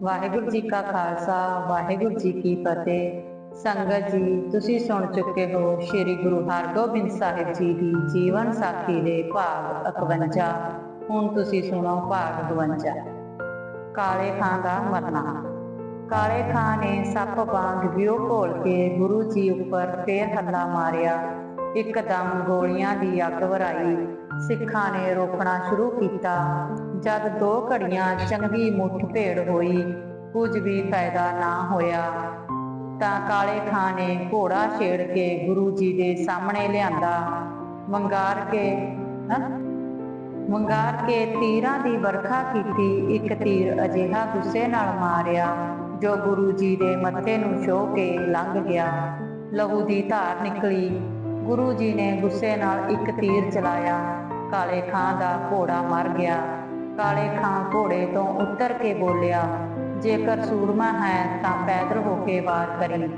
ਵਾਹਿਗੁਰੂ ਜੀ ਕਾ ਖਾਲਸਾ, ਵਾਹਿਗੁਰੂ ਜੀ ਕੀ ਫਤਿਹ। ਸੰਗਤ ਜੀ, ਤੁਸੀਂ ਸੁਣ ਚੁੱਕੇ ਹੋ ਸ੍ਰੀ ਗੁਰੂ ਹਰਗੋਬਿੰਦ ਸਾਹਿਬ ਜੀ ਦੀ ਜੀਵਨ ਸਾਖੀ ਦੇ ਭਾਗ 51 ਹੁਣ ਤੁਸੀਂ ਸੁਣੋ ਭਾਗ 52 ਕਾਲੇ ਖਾਂ ਦਾ ਮਰਨਾ। ਕਾਲੇ ਖਾਂ ਨੇ ਸੱਪ ਵਾਂਗ ਵਿਉ ਘੋਲ ਕੇ ਗੁਰੂ ਜੀ ਉੱਪਰ ਫੇਰ ਹੱਲਾ ਮਾਰਿਆ। ਇੱਕਦਮ ਗੋਲੀਆਂ ਦੀ ਅੱਗ ਵਰਾਈ। ਸਿੱਖਾਂ ਨੇ ਰੋਕਣਾ ਸ਼ੁਰੂ ਕੀਤਾ। ਜਦ ਦੋ ਘੜੀਆਂ ਚੰਗੀ ਮੁੱਠ ਭੇੜ ਹੋਈ, ਕੁਝ ਵੀ ਫਾਇਦਾ ਨਾ ਹੋਇਆ। ਤਾਂ ਕਾਲੇ ਖਾਂ ਨੇ ਘੋੜਾ ਛੇੜ ਕੇ ਗੁਰੂ ਜੀ ਦੇ ਸਾਹਮਣੇ ਲਿਆਂਦਾ। ਵੰਗਾਰ ਕੇ, ਹੈਂ? ਕੇ ਤੀਰਾਂ ਦੀ ਵਰਖਾ ਕੀਤੀ, ਇੱਕ ਤੀਰ ਅਜਿਹਾ ਗੁੱਸੇ ਨਾਲ ਮਾਰਿਆ, ਜੋ ਗੁਰੂ ਜੀ ਦੇ ਮੱਥੇ ਨੂੰ ਛੋਹ ਕੇ ਲੰਘ ਗਿਆ। ਲਹੂ ਦੀ ਧਾਰ ਨਿਕਲੀ। ਗੁਰੂ ਜੀ ਨੇ ਗੁੱਸੇ ਨਾਲ ਇੱਕ ਤੀਰ ਚਲਾਇਆ। ਕਾਲੇ ਖਾਂ ਦਾ ਘੋੜਾ ਮਰ ਗਿਆ। ਕਾਲੇ ਖਾਂ ਘੋੜੇ ਤੋਂ ਉਤਰ ਕੇ ਬੋਲਿਆ, ਜੇਕਰ ਸੂਰਮਾ ਹੈ ਤਾਂ ਪੈਦਲ ਹੋ ਕੇ ਵਾਰ ਕਰੀ।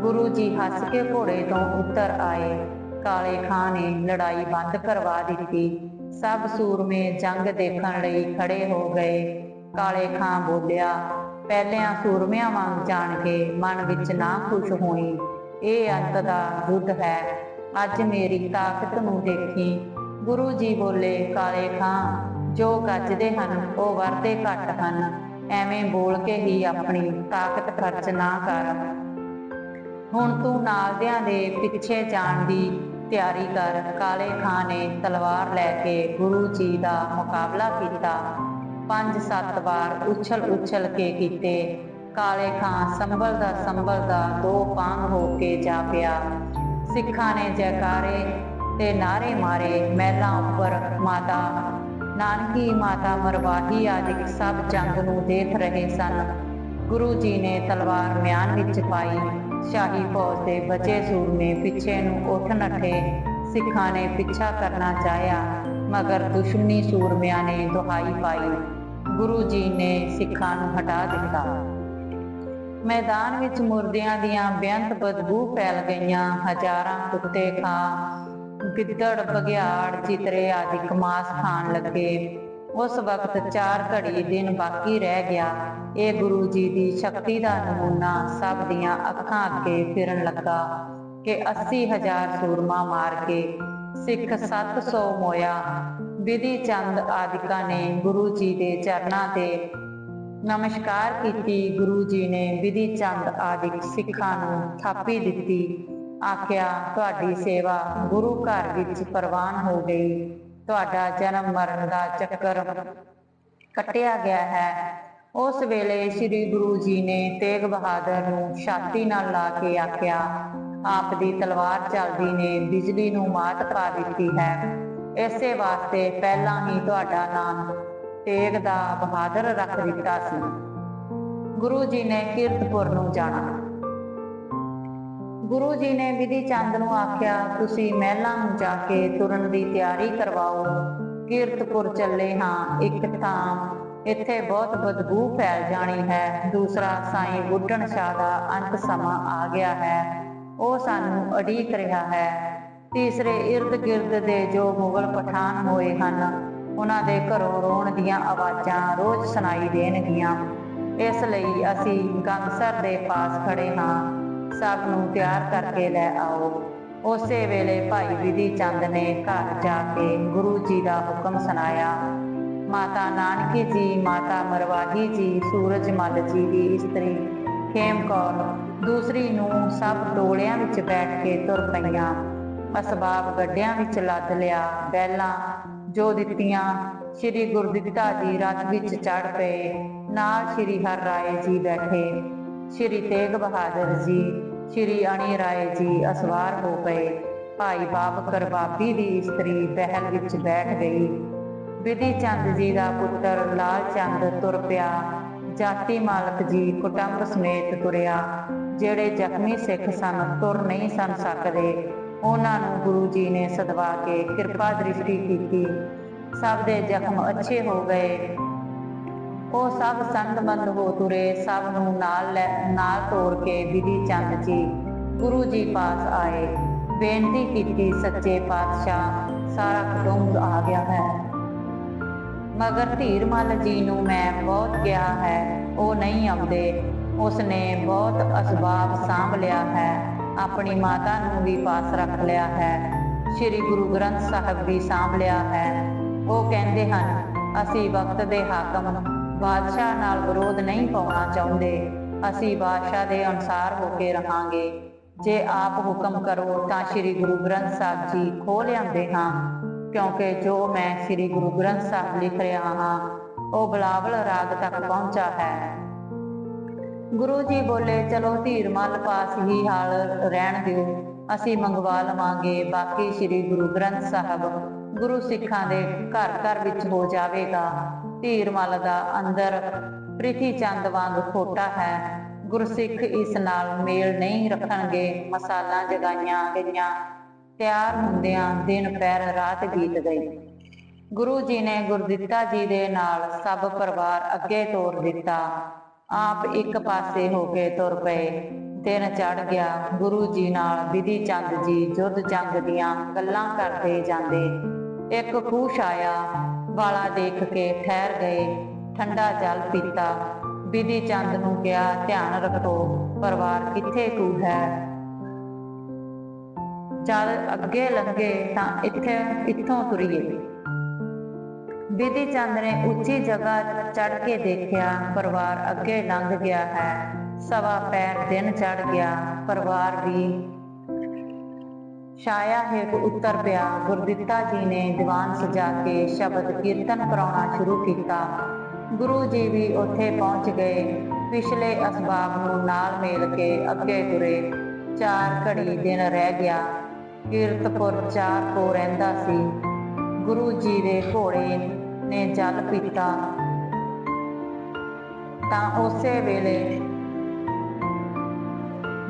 ਗੁਰੂ ਜੀ ਹੱਸ ਕੇ ਘੋੜੇ ਤੋਂ ਉਤਰ ਆਏ। ਕਾਲੇ ਖਾਂ ਨੇ ਲੜਾਈ ਬੰਦ ਕਰਵਾ ਦਿੱਤੀ। ਸਭ ਸੂਰਮੇ ਜੰਗ ਦੇਖਣ ਲਈ ਖੜੇ ਹੋ ਗਏ। ਕਾਲੇ ਖਾਂ ਬੋਲਿਆ, ਪਹਿਲਿਆਂ ਸੂਰਮਿਆਂ ਵਾਂਗ ਜਾਣ ਕੇ ਮਨ ਵਿੱਚ ਨਾ ਖੁਸ਼ ਹੋਈ। ਇਹ ਅੰਤ ਦਾ ਯੁੱਧ ਹੈ। ਅੱਜ ਮੇਰੀ ਤਾਕਤ ਨੂੰ ਦੇਖੀ। ਗੁਰੂ ਜੀ ਬੋਲੇ, ਕਾਲੇ ਖਾਂ ਜੋ ਗੱਜਦੇ ਹਨ, ਉਹ ਵਰਦੇ ਘੱਟ ਹਨ। ਐਵੇਂ ਬੋਲ ਕੇ ਹੀ ਆਪਣੀ ਤਾਕਤ ਖਰਚ ਨਾ ਕਰ। ਹੁਣ ਤੂੰ ਨਾਲਦਿਆਂ ਦੇ ਪਿੱਛੇ ਜਾਣ ਦੀ ਤਿਆਰੀ ਕਰ। ਕਾਲੇ ਖਾਂ ਨੇ ਤਲਵਾਰ ਲੈ ਕੇ ਗੁਰੂ ਜੀ ਦਾ ਮੁਕਾਬਲਾ ਕੀਤਾ। ਪੰਜ ਸੱਤ ਵਾਰ ਉਛਲ ਉਛਲ ਕੇ ਕੀਤੇ। ਕਾਲੇ ਖਾਂ ਸੰਭਲਦਾ ਸੰਭਲਦਾ ਦੋ ਪਾਂਗ ਹੋ ਕੇ ਜਾ ਪਿਆ। ਸਿੱਖਾਂ ਨੇ ਜੈਕਾਰੇ ਤੇ ਨਾਰੇ ਮਾਰੇ। ਮਹਿਲਾਂ ਉੱਪਰ ਮਾਤਾ ਨਾਨਕੀ ਮਾਤਾ ਮਰਵਾਹੀ ਆਦਿਕ ਸਭ ਜੰਗ ਨੂੰ ਦੇਖ ਰਹੇ ਸਨ। ਗੁਰੂ ਜੀ ਨੇ ਤਲਵਾਰ ਮਿਆਨ ਵਿੱਚ ਪਾਈ, ਸ਼ਾਹੀ ਫੌਜ ਦੇ ਬਚੇ ਸੂਰਮੇ ਪਿੱਛੇ ਨੂੰ ਉੱਠ ਨੱਠੇ, ਸਿੱਖਾਂ ਨੇ ਪਿੱਛਾ ਕਰਨਾ ਚਾਹਿਆ, ਮਗਰ ਦੁਸ਼ਮਣੀ ਸੂਰਮਿਆਂ ਨੇ ਦੁਹਾਈ ਪਾਈ। ਗੁਰੂ ਜੀ ਨੇ ਸਿੱਖਾਂ ਨੂੰ ਹਟਾ ਦਿੱਤਾ। ਮੈਦਾਨ ਵਿੱਚ ਮੁਰਦਿਆਂ ਦੀਆਂ ਬੇਅੰਤ ਬਦਬੂ ਫੈਲ ਗਈਆਂ, ਹਜ਼ਾਰਾਂ ਕੁੱਤੇ ਖਾ ਗਿੱਦੜ ਬਗਿਆੜ ਚਿਤਰੇ ਆਦਿ ਮਾਸ ਖਾਣ ਲੱਗੇ। ਉਸ ਵਕਤ ਚਾਰ ਘੜੀ ਦਿਨ ਬਾਕੀ ਰਹਿ ਗਿਆ। ਇਹ ਗੁਰੂ ਜੀ ਦੀ ਸ਼ਕਤੀ ਦਾ ਨਮੂਨਾ ਸਭ ਦੀਆਂ ਅੱਖਾਂ ਅੱਗੇ ਫਿਰਨ ਲੱਗਾ ਕਿ 80000 ਸੂਰਮਾ ਮਾਰ ਕੇ ਸਿੱਖ 700 ਮੋਇਆ। ਵਿਧੀ ਚੰਦ ਆਦਿਕਾਂ ਨੇ ਗੁਰੂ ਜੀ ਦੇ ਚਰਨਾਂ ਤੇ ਨਮਸਕਾਰ ਕੀਤੀ। ਗੁਰੂ ਜੀ ਨੇ ਵਿਧੀ ਚੰਦ ਆਦਿਕ ਸਿੱਖਾਂ ਨੂੰ ਥਾਪੀ ਦਿੱਤੀ। ਆਖਿਆ, ਤੁਹਾਡੀ ਸੇਵਾ ਗੁਰੂ ਘਰ ਵਿੱਚ ਪ੍ਰਵਾਨ ਹੋ ਗਈ। ਤੁਹਾਡਾ ਜਨਮ ਮਰਨ ਦਾ ਚੱਕਰ ਕੱਟਿਆ ਗਿਆ ਹੈ। ਉਸ ਵੇਲੇ ਸ੍ਰੀ ਗੁਰੂ ਜੀ ਨੇ ਤੇਗ ਬਹਾਦਰ ਨੂੰ ਛਾਤੀ ਨਾਲ ਲਾ ਕੇ ਆਖਿਆ, ਆਪ ਦੀ ਤਲਵਾਰ ਚੱਲਦੀ ਨੇ, ਬਿਜਲੀ ਨੂੰ ਮਾਤ ਪਾ ਦਿੱਤੀ ਹੈ। ਇਸੇ ਵਾਸਤੇ ਪਹਿਲਾਂ ਹੀ ਤੁਹਾਡਾ ਨਾਮ ਤੇਗ ਦਾ ਬਹਾਦਰ ਰੱਖ ਦਿੱਤਾ ਸੀ। ਗੁਰੂ ਜੀ ਨੇ ਕੀਰਤਪੁਰ ਨੂੰ ਜਾਣਾ। ਗੁਰੂ ਜੀ ਨੇ ਵਿਧੀ ਚੰਦ ਨੂੰ ਆਖਿਆ, ਤੁਸੀਂ ਮਹਿਲਾਂ ਨੂੰ ਜਾ ਕੇ ਤੁਰਨ ਦੀ ਤਿਆਰੀ ਕਰਵਾਓ। ਕੀਰਤਪੁਰ ਚੱਲੇ ਹਾਂ ਇੱਕ ਥਾਂ। ਇੱਥੇ ਬਹੁਤ ਬਦਬੂ ਫੈਲ ਜਾਣੀ ਹੈ। ਦੂਸਰਾ ਸਾਈਂ ਬੁੱਢਣ ਸ਼ਾਹ ਦਾ ਅੰਤ ਸਮਾਂ ਆ ਗਿਆ ਹੈ। ਉਹ ਸਾਨੂੰ ਅਡੀਕ ਰਿਹਾ ਹੈ। ਤੀਸਰੇ ird ਗਿਰਦ ਦੇ ਜੋ ਮੁਗਲ ਪਠਾਨ ਹੋਏ ਹਨ, ਉਹਨਾਂ ਦੇ ਘਰੋਂ ਰੋਣ ਦੀਆਂ ਆਵਾਜ਼ਾਂ ਰੋਜ਼ ਸੁਣਾਈ ਦੇਣਗੀਆਂ। ਇਸ ਲਈ ਅਸੀਂ ਗੰਗਸਰ ਦੇ ਪਾਸ ਖੜੇ ਹਾਂ। ਸਭ ਨੂੰ ਤਿਆਰ ਕਰਕੇ ਲੈ ਆਓ। ਉਸੇ ਵੇਲੇ ਭਾਈ ਵਿਧੀ ਚੰਦ ਨੇ ਘਰ ਜਾ ਕੇ ਗੁਰੂ ਜੀ ਦਾ ਹੁਕਮ ਸੁਣਾਇਆ। ਮਾਤਾ ਨਾਨਕੀ ਜੀ, ਮਾਤਾ ਮਰਵਾਹੀ ਜੀ, ਸੂਰਜ ਜੀ ਦੀ ਇਸਤਰੀ ਖੇਮ ਕੌਰ ਦੂਸਰੀ ਨੂੰ ਸਭ ਟੋਲਿਆਂ ਵਿੱਚ ਬੈਠ ਕੇ ਤੁਰ ਪਈਆਂ। ਅਸਬਾਬ ਗੱਡਿਆਂ ਵਿੱਚ ਲੱਦ ਲਿਆ। ਬੈਲਾਂ ਜੋ ਦਿੱਤੀਆਂ ਸ੍ਰੀ ਗੁਰਦਿੱਤਾ ਜੀ ਰਥ ਵਿੱਚ ਚੜ ਪਏ। ਨਾਲ ਸ੍ਰੀ ਹਰ ਰਾਏ ਜੀ ਬੈਠੇ। ਸ੍ਰੀ ਤੇਗ ਬਹਾਦਰ ਜੀ ਸ੍ਰੀ ਅਣੀ ਰਾਏ ਜੀ ਅਸਵਾਰ ਹੋ ਪਏ। ਭਾਈ ਬਾਬਕਰ ਬਾਬੀ ਦੀ ਇਸਤਰੀ ਬਹਿਲ ਵਿੱਚ ਬੈਠ ਗਈ। ਵਿਧੀ ਚੰਦ ਜੀ ਦਾ ਪੁੱਤਰ ਲਾਲ ਚੰਦ ਤੁਰ ਪਿਆ। ਜਾਤੀ ਮਾਲਕ ਜੀ ਕੁਟੰਬ ਸਮੇਤ ਤੁਰਿਆ। ਜਿਹੜੇ ਜ਼ਖਮੀ ਸਿੱਖ ਸਨ, ਤੁਰ ਨਹੀਂ ਸਨ ਸਕਦੇ। ਉਹਨਾਂ ਨੂੰ ਗੁਰੂ ਜੀ ਨੇ ਸਦਵਾ ਕੇ ਕਿਰਪਾ ਦ੍ਰਿਸ਼ਟੀ ਕੀਤੀ। ਸਭ ਦੇ ਜ਼ਖਮ ਅੱਛੇ ਹੋ ਗਏ। ਉਹ ਸਭ ਸੰਗਬੰਦ ਹੋ ਤੁਰੇ, ਸਭ ਨੂੰ ਨਾਲ ਲੈ, ਨਾਲ ਤੋੜ ਕੇ ਵਿਧੀ ਚੰਦ ਜੀ, ਗੁਰੂ ਜੀ ਪਾਸ ਆਏ। ਬੇਨਤੀ ਕੀਤੀ, ਸੱਚੇ ਪਾਤਸ਼ਾਹ, ਸਾਰਾ ਕੁਟੁੰਬ ਆ ਗਿਆ ਹੈ। ਮਗਰ ਧੀਰ ਮੱਲ ਜੀ ਨੂੰ ਮੈਂ ਬਹੁਤ ਕਿਹਾ ਹੈ, ਉਹ ਨਹੀਂ ਆਉਂਦੇ। ਉਸਨੇ ਬਹੁਤ ਅਸਬਾਬ ਸਾਂਭ ਲਿਆ ਹੈ, ਆਪਣੀ ਮਾਤਾ ਨੂੰ ਵੀ ਪਾਸ ਰੱਖ ਲਿਆ ਹੈ। ਸ੍ਰੀ ਗੁਰੂ ਗ੍ਰੰਥ ਸਾਹਿਬ ਵੀ ਸਾਂਭ ਲਿਆ ਹੈ। ਉਹ ਕਹਿੰਦੇ ਹਨ, ਅਸੀਂ ਵਕਤ ਦੇ ਹਾਕਮ ਨੂੰ ਬਾਦਸ਼ਾਹ ਨਾਲ ਵਿਰੋਧ ਨਹੀਂ ਪਾਉਣਾ ਚਾਹੁੰਦੇ। ਅਸੀਂ ਬਾਦਸ਼ਾਹ ਦੇ ਅਨੁਸਾਰ ਹੋ ਕੇ ਰਹਾਂਗੇ। ਜੇ ਆਪ ਹੁਕਮ ਕਰੋ ਤਾਂ ਸ੍ਰੀ ਗੁਰੂ ਗ੍ਰੰਥ ਸਾਹਿਬ ਜੀ ਖੋਹ ਲਿਆਉਂਦੇ ਹਾਂ। ਕਿਉਂਕਿ ਜੋ ਮੈਂ ਸ੍ਰੀ ਗੁਰੂ ਗ੍ਰੰਥ ਸਾਹਿਬ ਲਿਖ ਰਿਹਾ ਹਾਂ, ਉਹ ਬਲਾਵਲ ਰਾਗ ਤੱਕ ਪਹੁੰਚਾ ਹੈ। ਗੁਰੂ ਜੀ ਬੋਲੇ, ਚਲੋ ਧੀਰ ਧੀਰਮਲ ਪਾਸ ਹੀ ਹਾਲ ਰਹਿਣ ਦਿਓ। ਅਸੀਂ ਮੰਗਵਾ ਲਵਾਂਗੇ ਬਾਕੀ ਸ੍ਰੀ ਗੁਰੂ ਗ੍ਰੰਥ ਸਾਹਿਬ। ਗੁਰੂ ਸਿੱਖਾਂ ਦੇ ਘਰ ਘਰ ਵਿੱਚ ਹੋ ਜਾਵੇਗਾ। ਧੀਰਮਲ ਦਾ ਅੰਦਰ ਪ੍ਰਿਥੀ ਚੰਦ ਵਾਂਗ ਖੋਟਾ ਹੈ। ਗੁਰਸਿੱਖ ਇਸ ਨਾਲ ਮੇਲ ਨਹੀਂ ਰੱਖਣਗੇ। ਮਸਾਲਾ ਜਗਾਈਆਂ ਗਈਆਂ। ਤਿਆਰ ਹੁੰਦਿਆਂ ਦਿਨ ਪੈਰ ਰਾਤ ਬੀਤ ਗਈ। ਗੁਰੂ ਜੀ ਨੇ ਗੁਰਦਿੱਤਾ ਜੀ ਦੇ ਨਾਲ ਸਭ ਪਰਿਵਾਰ ਅੱਗੇ ਤੋਰ ਦਿੱਤਾ। ਆਪ ਇੱਕ ਪਾਸੇ ਹੋ ਕੇ ਤੁਰ ਪਏ। ਦਿਨ ਚੜ ਗਿਆ। ਗੁਰੂ ਜੀ ਨਾਲ ਵਿਧੀ ਚੰਦ ਜੀ ਜੁੱਧ ਜੰਗ ਦੀਆਂ ਗੱਲਾਂ ਕਰਦੇ ਜਾਂਦੇ। ਇੱਕ ਖੂਹ ਆਇਆ ਵਾਲਾ ਦੇਖ ਕੇ ਠਹਿਰ ਗਏ, ਠੰਡਾ ਜਲ ਪੀਤਾ। ਵਿਧੀ ਚੰਦ ਨੂੰ ਕਿਹਾ, ਧਿਆਨ ਰੱਖੋ, ਪਰਿਵਾਰ ਕਿੱਥੇ ਕੂ ਹੈ? ਜਦ ਅੱਗੇ ਲੰਘੇ ਤਾਂ ਇੱਥੇ, ਇੱਥੋਂ ਤੁਰੀਏ। ਬਿਧੀ ਚੰਦ ਨੇ ਉੱਚੀ ਜਗ੍ਹਾ ਚੜ ਕੇ ਦੇਖਿਆ, ਪਰਿਵਾਰ ਅੱਗੇ ਲੰਘ ਗਿਆ ਹੈ। ਸਵਾ ਪੈਰ ਦਿਨ ਚੜ ਗਿਆ, ਪਰਿਵਾਰ ਵੀ ਛਾਇਆ ਹੇਠ ਉਤਰ ਪਿਆ। ਗੁਰਦਿੱਤਾ ਜੀ ਨੇ ਦੀਵਾਨ ਸਜਾ ਕੇ ਸ਼ਬਦ ਕੀਰਤਨ ਕਰਾਉਣਾ ਸ਼ੁਰੂ ਕੀਤਾ। ਗੁਰੂ ਜੀ ਵੀ ਉੱਥੇ ਪਹੁੰਚ ਗਏ। ਪਿਛਲੇ ਅਸਬਾਬ ਨੂੰ ਨਾਲ ਮੇਲ ਕੇ ਅੱਗੇ ਤੁਰੇ। ਚਾਰ ਘੜੀ ਦਿਨ ਰਹਿ ਗਿਆ। ਕੀਰਤਪੁਰ ਚਾਰ ਕੋ ਰਹਿੰਦਾ ਸੀ। ਗੁਰੂ ਜੀ ਦੇ ਘੋੜੇ ਨੇ ਜਲ ਪੀਤਾ। ਤਾਂ ਉਸੇ ਵੇਲੇ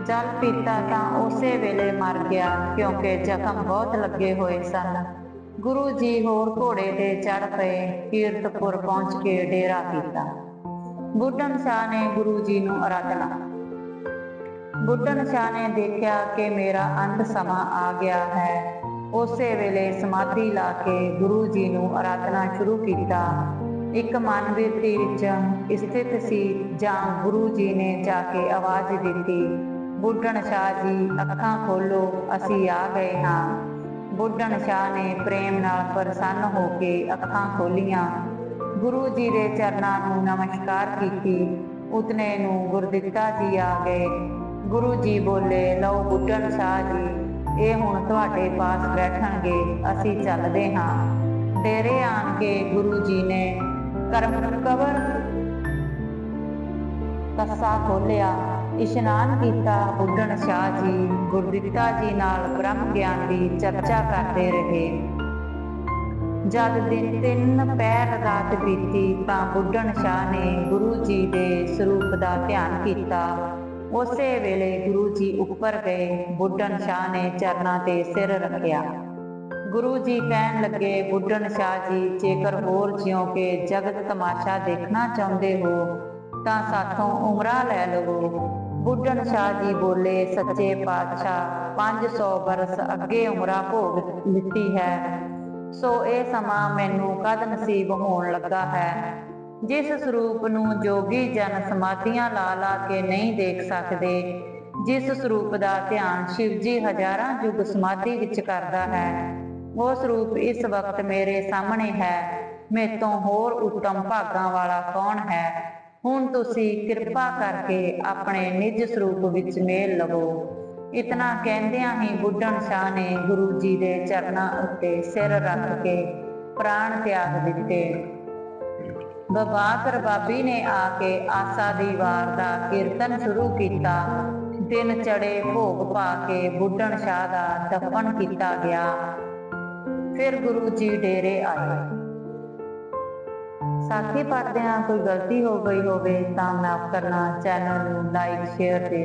ਜਲ ਪੀਤਾ ਤਾਂ ਉਸੇ ਵੇਲੇ ਮਰ ਗਿਆ, ਕਿਉਂਕਿ ਜ਼ਖਮ ਬਹੁਤ ਲੱਗੇ ਹੋਏ ਸਨ। ਗੁਰੂ ਜੀ ਹੋਰ ਘੋੜੇ ਤੇ ਚੜ ਪਏ, ਕੀਰਤਪੁਰ ਪਹੁੰਚ ਕੇ ਡੇਰਾ ਕੀਤਾ। ਬੁੱਢਨ ਸ਼ਾਹ ਨੇ ਗੁਰੂ ਜੀ ਨੂੰ ਅਰਾਧਨਾ ਬੁੱਢਨ ਸ਼ਾਹ ਨੇ ਦੇਖਿਆ ਕਿ ਮੇਰਾ ਅੰਤ ਸਮਾਂ ਆ ਗਿਆ ਹੈ। ਉਸੇ ਵੇਲੇ ਸਮਾਧੀ ਲਾ ਕੇ ਗੁਰੂ ਜੀ ਨੂੰ ਅਰਾਧਨਾ ਸ਼ੁਰੂ ਕੀਤਾ। ਇੱਕ ਮਨ ਬਿਰਤੀ ਵਿੱਚ ਸਥਿਤ ਸੀ, ਜਾਂ ਗੁਰੂ ਜੀ ਨੇ ਜਾ ਕੇ ਆਵਾਜ਼ ਦਿੱਤੀ ਬੁੱਢਣ ਸ਼ਾਹ ਜੀ, ਅੱਖਾਂ ਖੋਲੋ, ਅਸੀਂ ਆ ਗਏ ਹਾਂ। ਬੁੱਢਣ ਸ਼ਾਹ ਨੇ ਪ੍ਰੇਮ ਨਾਲ ਪ੍ਰਸੰਨ ਹੋ ਕੇ ਅੱਖਾਂ ਖੋਲੀਆਂ। ਗੁਰੂ ਜੀ ਦੇ ਚਰਨਾਂ ਨੂੰ ਨਮਸਕਾਰ ਕੀਤੀ। ਉਤਨੇ ਨੂੰ ਗੁਰਦਿੱਤਾ ਜੀ ਆ ਗਏ। ਗੁਰੂ ਜੀ ਬੋਲੇ, ਲਓ ਬੁੱਢਣ ਸ਼ਾਹ ਜੀ, ਇਹ ਹੁਣ ਤੁਹਾਡੇ ਪਾਸ ਬੈਠਣਗੇ, ਅਸੀਂ ਚੱਲਦੇ ਹਾਂ। ਡੇਰੇ ਆਣ ਕੇ ਗੁਰੂ ਜੀ ਨੇ ਕਰਮ ਕਬਰ ਕੱਸਾ ਖੋਲਿਆ। ਇਸ਼ਨਾਨ ਕੀਤਾ, ਬੁੱਢਣ ਸ਼ਾਹ ਜੀ, ਗੁਰਦਿੱਤਾ ਜੀ ਨਾਲ ਬ੍ਰਹਮ ਗਿਆਨ ਦੀ ਚਰਚਾ ਕਰਦੇ ਰਹੇ। ਜਦ ਦਿਨ ਤਿੰਨ ਪੈਰ ਰਾਤ ਬੀਤੀ, ਤਾਂ ਬੁੱਢਣ ਸ਼ਾਹ ਨੇ ਗੁਰੂ ਜੀ ਦੇ ਸਰੂਪ ਦਾ ਧਿਆਨ ਕੀਤਾ। ਉਸੇ ਵੇਲੇ ਗੁਰੂ ਜੀ ਉੱਪਰ ਗਏ, ਬੁੱਢਣ ਸ਼ਾਹ ਨੇ ਚਰਨਾਂ ਤੇ ਸਿਰ ਰੱਖਿਆ। ਗੁਰੂ ਜੀ ਕਹਿਣ ਲੱਗੇ, ਬੁੱਢਣ ਸ਼ਾਹ ਜੀ, ਜੇਕਰ ਹੋਰ ਜਿਉ ਕੇ ਜਗਤ ਤਮਾਸ਼ਾ ਦੇਖਣਾ ਚਾਹੁੰਦੇ ਹੋ, ਤਾਂ ਸਾਥੋਂ ਉਮਰਾ ਲੈ ਲਵੋ। ਬੁੱਢਣ ਸ਼ਾਹ ਜੀ ਬੋਲੇ, ਸੱਚੇ ਪਾਤਸ਼ਾਹ 500 ਬਰਸ ਅੱਗੇ ਉਮਰਾ ਭੋਗ ਲਿੱਤੀ ਹੈ। ਸੋ ਇਹ ਸਮਾਂ ਮੈਨੂੰ ਕਦ ਨਸੀਬ ਹੋਣ ਲੱਗਾ ਹੈ? ਜਿਸ ਸਰੂਪ ਨੂੰ ਜੋਗੀ ਜਨ ਸਮਾਧੀਆਂ ਲਾ ਲਾ ਕੇ ਨਹੀਂ ਦੇਖ ਸਕਦੇ, ਜਿਸ ਸਰੂਪ ਦਾ ਧਿਆਨ ਸ਼ਿਵ ਜੀ ਹਜ਼ਾਰਾਂ ਯੁੱਗ ਸਮਾਧੀ ਵਿੱਚ ਕਰਦਾ ਹੈ, ਉਹ ਸਰੂਪ ਇਸ ਵਕਤ ਮੇਰੇ ਸਾਹਮਣੇ ਹੈ, ਮੇਤੋਂ ਹੋਰ ਉੱਤਮ ਭਾਗਾਂ ਵਾਲਾ ਕੌਣ ਹੈ? ਹੁਣ ਤੁਸੀਂ ਕਿਰਪਾ ਕਰਕੇ ਆਪਣੇ ਨਿਜ ਸਰੂਪ ਵਿੱਚ ਮੇਲ ਲਵੋ। ਇਤਨਾ ਕਹਿੰਦਿਆਂ ਹੀ ਬੁੱਢਣ ਸ਼ਾਹ ਨੇ ਗੁਰੂ ਜੀ ਦੇ ਚਰਨਾਂ ਉੱਤੇ ਸਿਰ ਰੱਖ ਕੇ ਪ੍ਰਾਣ ਤਿਆਗ ਦਿੱਤੇ। ਬਬਾਕਰ ਬਾਬੀ ਨੇ ਆ ਕੇ ਆਸਾ ਦੀ ਵਾਰ ਦਾ ਕੀਰਤਨ ਸ਼ੁਰੂ ਕੀਤਾ। ਦਿਨ ਚੜੇ ਭੋਗ ਪਾ ਕੇ ਬੁੱਢਣ ਸ਼ਾਹ ਦਾ ਦਫਨ ਕੀਤਾ ਗਿਆ। ਫਿਰ ਗੁਰੂ ਜੀ ਡੇਰੇ ਆਏ। ਸਾਥੀ ਪੜਦਿਆਂ ਕੋਈ ਗਲਤੀ ਹੋ ਗਈ ਹੋਵੇ ਤਾਂ ਮਾਫ ਕਰਨਾ ਚੈਨਲ ਨੂੰ ਲਾਈਕ ਸ਼ੇਅਰ ਤੇ